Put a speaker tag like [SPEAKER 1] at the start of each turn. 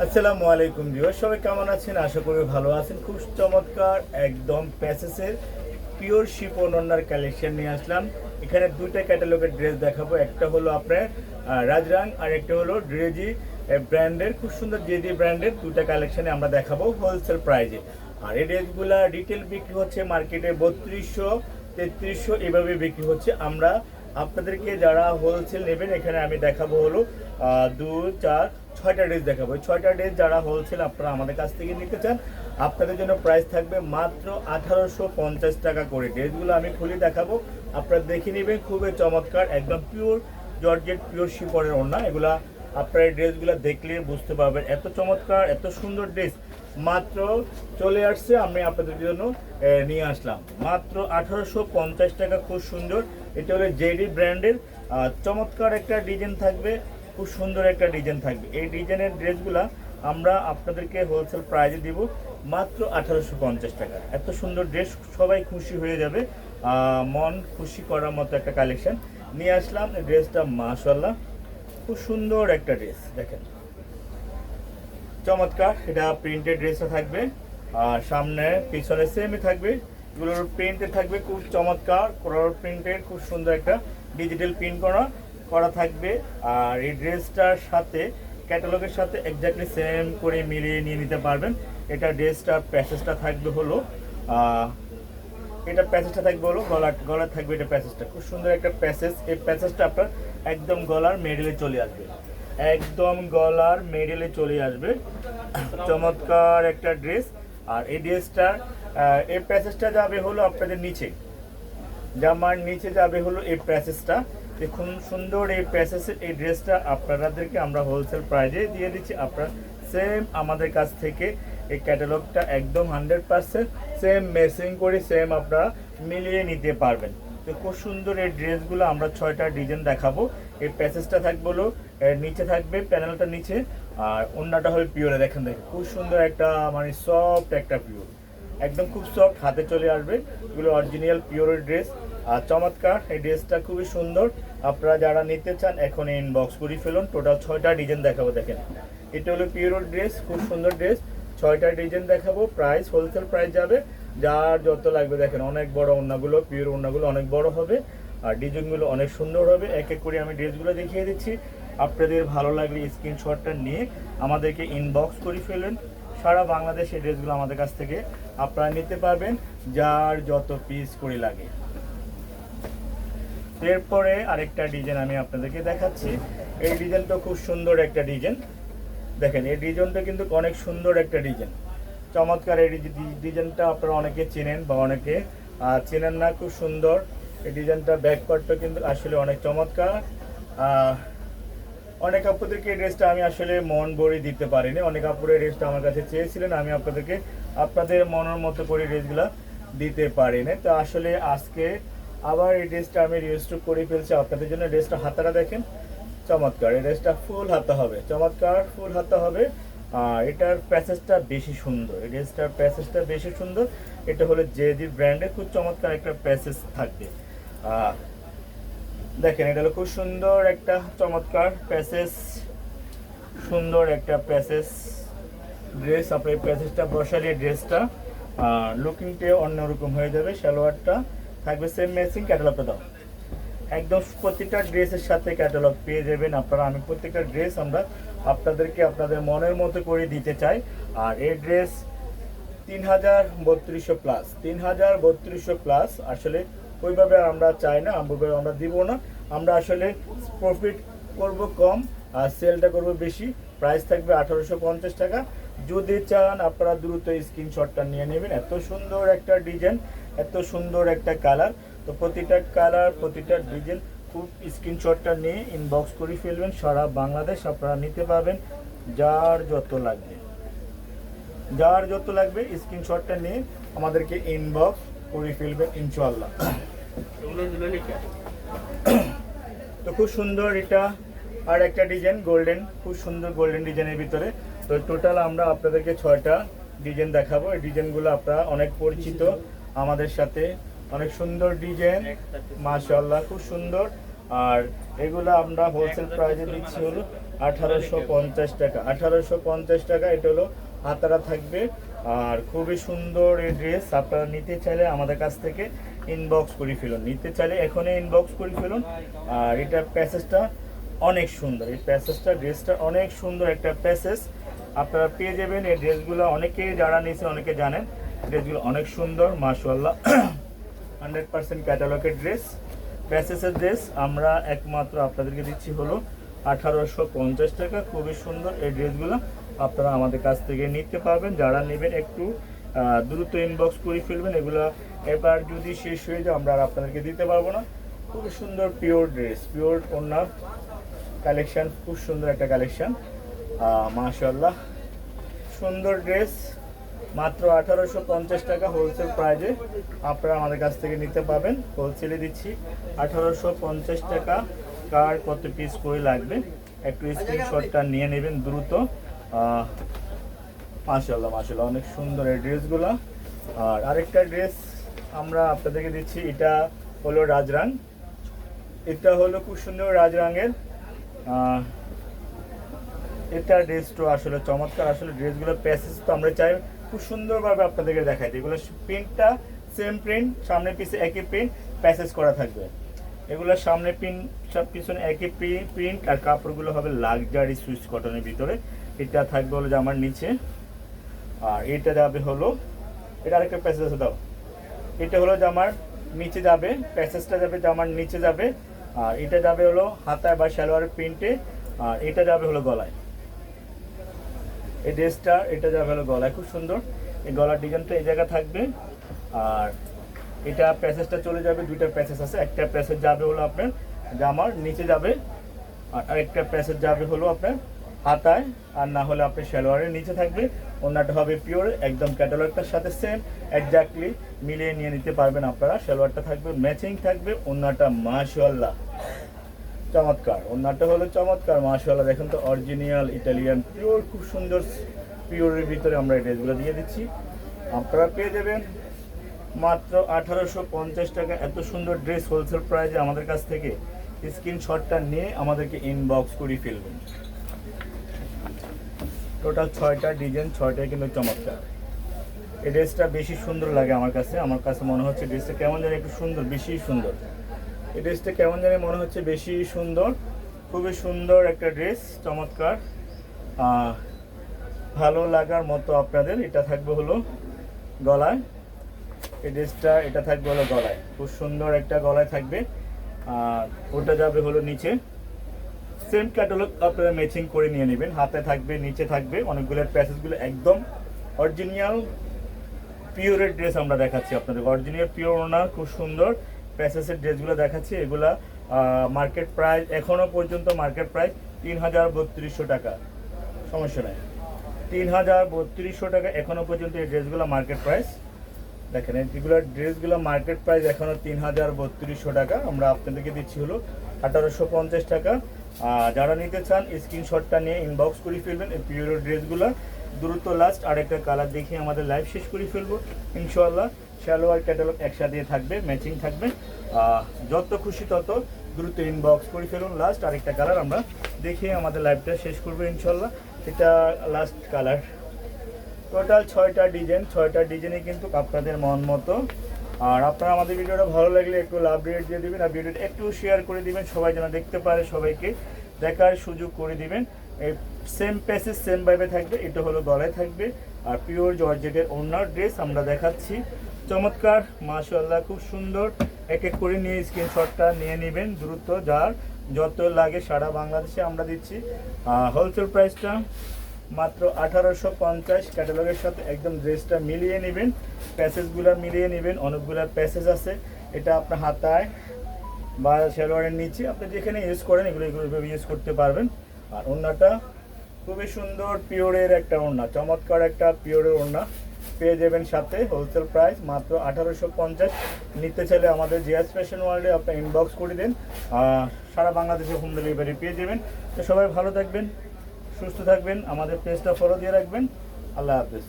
[SPEAKER 1] আসসালামু আলাইকুম ভিউয়ার সবাই কেমন আছেন? আশা করি ভালো আছেন। খুব চমৎকার, একদম প্যাসেসের পিওর শিপন অন্যার কালেকশন নিয়ে আসলাম। এখানে দুইটা ক্যাটালগের ড্রেস দেখাবো। একটা হলো আপনার রাজরাং, আর একটা হলো ড্রেজি ব্র্যান্ডের খুব সুন্দর জেজি ব্র্যান্ডের দুটা কালেকশনে আমরা দেখাবো হোলসেল প্রাইজে আর এই ড্রেসগুলা রিটেল বিক্রি হচ্ছে মার্কেটে বত্রিশশো তেত্রিশশো, এভাবে বিক্রি হচ্ছে। আমরা আপনাদেরকে যারা হোলসেল নেবেন, এখানে আমি দেখাবো হলো দু চার, ছয়টা ড্রেস দেখাবো। ছয়টা ড্রেস যারা হোলসেল আপনারা আমাদের কাছ থেকে নিতে চান, আপনাদের জন্য প্রাইস থাকবে মাত্র আঠারোশো পঞ্চাশ টাকা করে। ড্রেসগুলো আমি খুলে দেখাবো। আপনারা দেখে নেবেন, খুবই চমৎকার, একদম পিওর জর্জেট পিওর শিপনের ওড়না। এগুলা আপনারা ড্রেসগুলো দেখলে বুঝতে পারবেন, এত চমৎকার, এত সুন্দর ড্রেস মাত্র চলে আসছে, আমি আপনাদের জন্য নিয়ে আসলাম। মাত্র আঠারোশো পঞ্চাশ টাকা, খুব সুন্দর। এটা হলো জেডি ব্র্যান্ডের চমৎকার একটা ডিজাইন থাকবে, খুব সুন্দর একটা ডিজাইন থাকবে। এই ডিজাইনের ড্রেসগুলা আমরা আপনাদেরকে হোলসেল প্রাইজে দিব মাত্র আঠারোশো পঞ্চাশ টাকা। এত সুন্দর ড্রেস, সবাই খুশি হয়ে যাবে। মন খুশি করার মতো একটা কালেকশন। নিয়ে আসলাম ড্রেসটা মাশাল্লাহ খুব সুন্দর একটা ড্রেস, দেখেন। চমৎকার, এটা প্রিন্টেড ড্রেসও থাকবে। আর সামনে পিছনে সেমই থাকবে। এগুলোর প্রিন্টে থাকবে, খুব চমৎকার কোরার প্রিন্টের খুব সুন্দর একটা ডিজিটাল প্রিন্ট করা করা থাকবে। আর এই ড্রেসটার সাথে ক্যাটালগের সাথে এক্স্যাক্টলি সেম করে মিলিয়ে নিয়ে নিতে পারবেন। এটা ড্রেসটার প্যাসেজটা থাকবে হলো এটা প্যাসেজটা থাকবে হলো গলার গলার থাকবে এটা প্যাসেজটা খুব সুন্দর একটা প্যাসেজ এই প্যাসেজটা আপনার একদম গলার মেডেলে চলে আসবে। একদম গলার মেডেলে চলে আসবে। চমৎকার একটা ড্রেস আর এই ড্রেসটা এই প্যাসেজটা যাবে হলো আপনাদের নিচে। জামার নিচে যাবে হলো এই প্যাসেজটা দেখুন সুন্দর এই প্যাসেজের এই ড্রেসটা আপনাদেরকে আমরা হোলসেল প্রাইজে দিয়ে দিচ্ছি। আপনারা সেম আমাদের কাছ থেকে এই ক্যাটালগটা একদম হান্ড্রেড পার্সেন্ট সেম মেসিং করে সেম আপনারা মিলিয়ে নিতে পারবেন। তো খুব সুন্দর এই ড্রেসগুলো আমরা ছয়টা ডিজাইন দেখাবো। এই প্যাসেজটা থাকবে হলো নিচে থাকবে, প্যানেলটা নিচে, আর অন্যটা হলো পিওরে। দেখেন দেখেন, খুব সুন্দর একটা মানে সফট একটা পিওর। একদম খুব সফট হাতে চলে আসবে। এগুলো অরিজিনাল পিওরের ড্রেস। আর চমৎকার, এই ড্রেসটা খুবই সুন্দর। আপনারা যারা নিতে চান, এখন ইনবক্স করে ফেলুন। টোটাল ছয়টা ডিজাইন দেখাবো, দেখেন। এটা হলো পিওর ড্রেস, খুব সুন্দর ড্রেস। ছয়টা ডিজাইন দেখাবো প্রাইস হোলসেল প্রাইস যাবে। যার যত লাগবে দেখেন, অনেক বড় ওড়নাগুলো পিওর ওড়নাগুলো অনেক বড় হবে, আর ডিজাইনগুলো অনেক সুন্দর হবে। এক এক করে আমি ড্রেসগুলো দেখিয়ে দিচ্ছি। আপনাদের ভালো লাগলে স্ক্রিনশটটা নিয়ে আমাদেরকে ইনবক্স করে ফেলুন। সারা বাংলাদেশে ড্রেসগুলো আমাদের কাছ থেকে আপনারা নিতে পারবেন, যার যত পিস করে লাগে। এরপরে আরেকটা ডিজাইন আমি আপনাদেরকে দেখাচ্ছি। এই ডিজাইনটা খুব সুন্দর একটা ডিজাইন। দেখেন, এই ডিজাইনটা কিন্তু অনেক সুন্দর একটা ডিজাইন। চমৎকার এই ডিজাইনটা আপনারা অনেকে চেনেন বা অনেকে চেনেন না, খুব সুন্দর। এই ডিজাইনটা ব্যাক পার্টটা কিন্তু আসলে অনেক চমৎকার। অনেক আপুদেরকে এই ড্রেসটা আমি আসলে মন ভরে দিতে পারিনি। অনেক আপুরের ড্রেসটা আমার কাছে চেয়েছিলেন, আমি আপনাদেরকে, আপনাদের মনের মতো করে ড্রেসগুলো দিতে পারিনি। তো আসলে আজকে আবার এই ড্রেসটা আমি রেজিস্টার করে ফেলছি আপনাদের জন্য। ড্রেসটা হাতাটা দেখেন, চমৎকার। এই ড্রেসটা ফুল হাতা হবে, চমৎকার ফুল হাতা হবে। এটার প্যাসেজটা বেশি সুন্দর ড্রেসটার প্যাসেজটা বেশি সুন্দর, এটা হলো জেজি ব্র্যান্ডের খুব চমৎকার একটা প্যাসেজ থাকবে। দেখেন, এটা হলো খুব সুন্দর একটা চমৎকার প্যাসেজ, সুন্দর একটা প্যাসেজ। ড্রেস, আপনার প্যাসেজটা বসালে ড্রেসটা লুকিংটে অন্যরকম হয়ে যাবে, সালোয়ারটা থাকবে সেম ম্যাচিং ক্যাটালগটা দাও। একদম প্রত্যেকটা ড্রেসের সাথে ক্যাটালগ পেয়ে যাবেন আপনারা। আমি প্রত্যেকটা ড্রেস আমরা আপনাদেরকে আপনাদের মনের মতো করে দিতে চাই। আর এই ড্রেস তিন হাজার বত্রিশশো প্লাস তিন হাজার বত্রিশশো প্লাস আসলে ওইভাবে আমরা চাই না, ওইভাবে আমরা দিব না। আমরা আসলে প্রফিট করব কম, আর সেলটা করব বেশি। প্রাইস থাকবে আঠারোশো পঞ্চাশ টাকা। যদি চান আপনারা দ্রুত স্ক্রিনশটটা নিয়ে নেবেন। এত সুন্দর একটা ডিজাইন এত সুন্দর একটা কালার তো প্রতিটা কালার প্রতিটা ডিজাইন খুব স্ক্রিনশটটা নিয়ে ইনবক্স করে ফেলবেন সারা বাংলাদেশ আপনারা নিতে পারবেন যার যত লাগবে। যার যত লাগবে স্ক্রিনশটটা নিয়ে আমাদেরকে ইনবক্স করে ফেলবেন ইনশাল্লাহ তো খুব সুন্দর এটা আর একটা ডিজাইন গোল্ডেন খুব সুন্দর গোল্ডেন ডিজাইনের ভিতরে। তো টোটাল আমরা আপনাদেরকে ছয়টা ডিজাইন দেখাবো। এই ডিজাইনগুলো আপনারা অনেক পরিচিত আমাদের সাথে। অনেক সুন্দর ডিজাইন, মাশাআল্লাহ, খুব সুন্দর। আর এগুলো আমরা হোলসেল প্রাইসে দিচ্ছি হলো আঠারোশো পঞ্চাশ টাকা। আঠারোশো পঞ্চাশ টাকা, এটা হলো হাতারা থাকবে। আর খুবই সুন্দর এই ড্রেস আপনারা নিতে চাইলে আমাদের কাছ থেকে ইনবক্স করে ফেলুন। নিতে চাইলে এখনই ইনবক্স করে ফেলুন। আর এটা প্যাসেজটা অনেক সুন্দর। এই প্যাসেজটা ড্রেসটা অনেক সুন্দর একটা প্যাসেজ। আপনারা পেয়ে যাবেন এই ড্রেসগুলো অনেকে যারা নিয়েছেন, অনেকে জানেন ড্রেসগুলো অনেক সুন্দর মাশাল্লাহ হান্ড্রেড পার্সেন্ট ক্যাটালগের ড্রেস প্যাসেসের ড্রেস আমরা একমাত্র আপনাদেরকে দিচ্ছি হলো আঠারোশো পঞ্চাশ টাকা। খুবই সুন্দর এই ড্রেসগুলো আপনারা আমাদের কাছ থেকে নিতে পারবেন। যারা নেবেন একটু দ্রুত ইনবক্স করে ফেলবেন, এগুলো এবার যদি শেষ হয়ে যায়, আমরা আর আপনাদেরকে দিতে পারব না। খুবই সুন্দর পিওর ড্রেস পিওর ওনার কালেকশন খুব সুন্দর একটা কালেকশন মাশাল্লাহ সুন্দর ড্রেস মাত্র আঠারোশো পঞ্চাশ টাকা হোলসেল প্রাইজে আপনারা আমাদের কাছ থেকে নিতে পাবেন হোলসেলে দিচ্ছি আঠারোশো পঞ্চাশ টাকা। কার কত পিস করে লাগবে, একটু স্ক্রিনশটটা নিয়ে নেবেন দ্রুত। মাশাল্লাহ মাশাল্লাহ অনেক সুন্দর এই ড্রেসগুলো আর আরেকটা ড্রেস আমরা আপনাদেরকে দিচ্ছি, এটা হলো রাজরাং। এটা হলো খুব সুন্দর রাজরাঙের। এটা ড্রেসটা আসলে চমৎকার, আসলে ড্রেসগুলো প্যাসেজ তো আমরা চাই। খুব সুন্দরভাবে আপনাদেরকে দেখাই দিই। এগুলো প্রিন্টটা সেম প্রিন্ট সামনে পিছে একই প্রিন্ট প্যাসেজ করা থাকবে। এগুলো সামনে প্রিন্ট সব পিছনে একই প্রিন্ট আর কাপড়গুলো হবে লাক্সারি সুইচ কটনের ভিতরে। এটা থাকবে হলো জামার নিচে। আর এটা যাবে হলো, এটা আরেকটা প্যাসেজ আছে, দাও। এটা হলো জামার নিচে যাবে প্যাসেজটা যাবে জামার নিচে যাবে। আর এটা যাবে হলো হাতায় বা সালোয়ারের প্রিন্টে আর এটা যাবে হলো গলায়। এই ড্রেসটা, এটা যা হলো গলায়, খুব সুন্দর। এই গলার ডিজাইনটা এই জায়গা থাকবে। আর এটা প্যাসেজটা চলে যাবে, দুইটা প্যাসেজ আছে। একটা প্যাসেজ যাবে হলো আপনার জামার, নিচে যাবে। আর আরেকটা প্যাসেজ যাবে হলো আপনার হাতায়। আর না হলে আপনার সালোয়ারের নিচে থাকবে। ওনাটা হবে পিওর, একদম ক্যাটালগটার সাথে সেম একজাক্টলি মিলিয়ে নিয়ে নিতে পারবেন আপনারা। সালোয়ারটা থাকবে ম্যাচিং থাকবে ওনাটা মাশাল্লাহ চমৎকার। ওনাটা হলো চমৎকার মাশাল্লাহ দেখেন তো অরিজিনাল ইটালিয়ান পিওর খুব সুন্দর পিওরের ভিতরে আমরা এই ড্রেসগুলো দিয়ে দিচ্ছি। আপনারা পেয়ে যাবেন মাত্র আঠারোশো পঞ্চাশ টাকা। এত সুন্দর ড্রেস হোলসেল প্রাইজে আমাদের কাছ থেকে স্ক্রিনশটটা নিয়ে আমাদেরকে ইনবক্স করে ফেলবেন। টোটাল ছয়টা ডিজাইন ছয়টাই কিন্তু চমৎকার। এই ড্রেসটা বেশি সুন্দর লাগে আমার কাছে। আমার কাছে মনে হচ্ছে ড্রেসটা কেমন যেন একটু সুন্দর, বেশি সুন্দর। এই ড্রেসটা কেমন জানি মনে হচ্ছে বেশি সুন্দর। খুবই সুন্দর একটা ড্রেস, চমৎকার। ভালো লাগার মতো আপনাদের। এটা থাকবে হলো গলায়। এই ড্রেসটা, এটা থাকবে হলো গলায়। খুব সুন্দর একটা গলায় থাকবে। আর ওটা যাবে হলো নিচে। সেম ক্যাটালগ আপনারা ম্যাচিং করে নিয়ে নেবেন। হাতে থাকবে, নিচে থাকবে। অনেকগুলো প্যাসেজগুলো একদম অরিজিনাল, পিওরের ড্রেস আমরা দেখাচ্ছি আপনাদের অরিজিনাল, পিওর ওনার খুব সুন্দর। প্যাসেসের ড্রেসগুলো দেখাচ্ছি, এগুলা মার্কেট প্রাইস এখনও পর্যন্ত মার্কেট প্রাইস তিন হাজার বত্রিশশো টাকা। সমস্যা নাই। তিন হাজার বত্রিশশো টাকা এখনও পর্যন্ত এই ড্রেসগুলো মার্কেট প্রাইস দেখেন এগুলো ড্রেসগুলো মার্কেট প্রাইস এখনও তিন হাজার বত্রিশশো টাকা। আমরা আপনাদেরকে দিচ্ছি হলো আঠারোশো পঞ্চাশ টাকা। যারা নিতে চান স্ক্রিনশটটা নিয়ে ইনবক্স করে ফেলবেন এই পিওর ড্রেসগুলো। দ্রুত লাস্ট আরেকটা কালার দেখিয়ে আমাদের লাইভ শেষ করে ফেলব। ইনশাল্লাহ সালোয়ার ক্যাটালগ একসাথে থাকবে ম্যাচিং থাকবে। যত খুশি তত দ্রুত ইনবক্স করে ফেলুন। লাস্ট আরেকটা কালার আমরা দেখিয়ে আমাদের লাইভটা শেষ করব ইনশাল্লাহ এটা লাস্ট কালার টোটাল ছয়টা ডিজাইন ছয়টা ডিজাইনে কিন্তু আপনাদের মন মতো। আর আপনারা আমাদের ভিডিওটা ভালো লাগলে একটু লাভ রেট দিয়ে দিবেন, আর ভিডিওটা একটু শেয়ার করে দিবেন। সবাই যেন দেখতে পারে সবাইকে, দেখার সুযোগ করে দিবেন। এই সেম প্যাসেজ সেম ভাবে থাকবে। এটা হলো গলায় থাকবে। আর পিওর জর্জেটের ওনার ড্রেস আমরা দেখাচ্ছি। চমৎকার মাশাল্লাহ খুব সুন্দর। এক এক করে নিয়ে স্ক্রিনশটটা নিয়ে নেবেন দ্রুত, যার যত লাগে সারা বাংলাদেশে আমরা দিচ্ছি। হোলসেল প্রাইসটা মাত্র আঠারোশো পঞ্চাশ। ক্যাটালগের সাথে একদম ড্রেসটা মিলিয়ে নেবেন। প্যাসেজগুলো মিলিয়ে নেবেন। অনেকগুলো প্যাসেজ আছে। এটা আপনার হাতায় বা সালোয়ারের নিচে আপনি যেখানে ইউজ করেন, এগুলো এগুলো ইউজ করতে পারবেন। আর ওড়নাটা খুবই সুন্দর, পিওরের একটা ওড়না, চমৎকার একটা পিওরের ওড়না। পেয়ে যাবেন সাথে হোলসেল প্রাইস মাত্র আঠারোশো পঞ্চাশ। নিতে চাইলে আমাদের জিয়াস ফ্যাশন ওয়ার্ল্ডে আপনি ইনবক্স করে দিন, আর সারা বাংলাদেশে হোম ডেলিভারি পেয়ে যাবেন। তো সবাই ভালো থাকবেন, সুস্থ থাকবেন, আমাদের পেজটা ফলো দিয়ে রাখবেন। আল্লাহ হাফিজ।